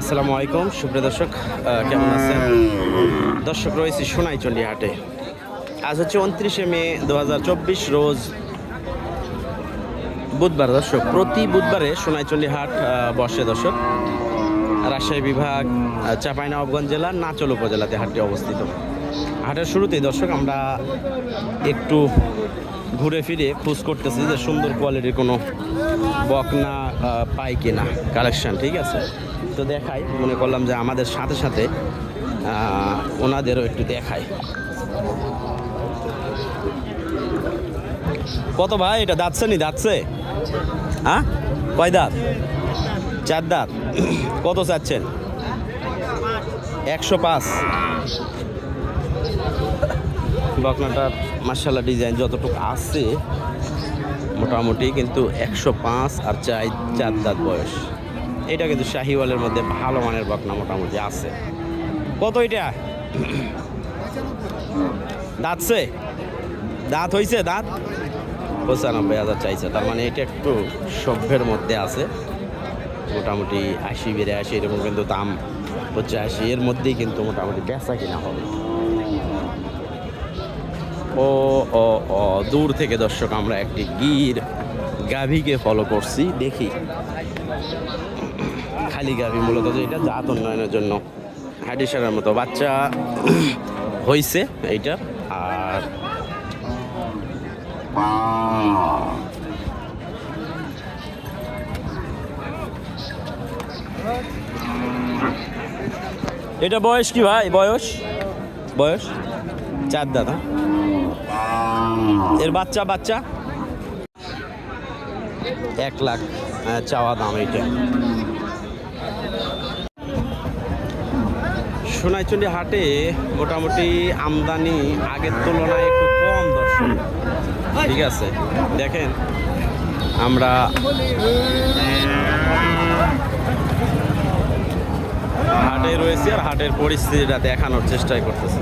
আসসালামু আলাইকুম, সুপ্রিয় দর্শক কেমন আছেন? দর্শক, রয়েছে সোনাইচন্ডী হাটে আজ হচ্ছে উনত্রিশে মে দু হাজার চব্বিশ রোজ বুধবার। দর্শক, প্রতি বুধবারে সোনাইচন্ডী হাট বসে দর্শক। রাজশাহী বিভাগ চাঁপাইনবাবগঞ্জ জেলার নাচল উপজেলাতে হাটটি অবস্থিত। হাটের শুরুতেই দর্শক, আমরা একটু ঘুরে ফিরে খোঁজ করতেছি যে সুন্দর কোয়ালিটির কোনো বকনা পাই কিনা কালেকশন ঠিক আছে? তো দেখাই, মনে করলাম যে আমাদের সাথে সাথে ওনাদেরও একটু দেখাই। কত ভাই, এটা দাঁতছে নি? দাঁতছে? হ্যাঁ? কয় দাঁত? চার দাঁত। কত চাচ্ছেন? একশো পাঁচ। বকনাটার মার্শাল্লাহ ডিজাইন যতটুকু আছে, মোটামুটি কিন্তু একশো পাঁচ আর চাই চার দাঁত বয়স। এটা কিন্তু শাহিওয়ালের মধ্যে ভালো মানের বকনা মোটামুটি আছে। কত এটা? দাঁতছে দাঁত হইছে দাঁত? পঁচানব্বই হাজার চাইছে, তার মানে এটা একটু সভ্যের মধ্যে আছে। মোটামুটি আশি বেড়ে আশি এরকম কিন্তু দাম আশি, এর মধ্যেই কিন্তু মোটামুটি বেচা কিনা হবে। ও ও ও, দূর থেকে দর্শক, আমরা একটি গির গাভীকে ফলো করছি, দেখি। খালি গাভী মূলত এটা, জাত উন্নয়নের জন্য। হাডিসারের মতো বাচ্চা হয়েছে এইটার আর এটা বয়স কি ভাই? বয়স? বয়স? চার দাদা এর বাচ্চা বাচ্চা? এক লাখ চাওয়া দাম এইটা। সোনাইচন্ডী হাটে মোটামুটি আমদানি আগের তুলনায় একটু কম দর্শক। ঠিক আছে, দেখেন, আমরা, হাটে রয়েছি আর হাটের পরিস্থিতিটা দেখানোর চেষ্টাই করতেছি।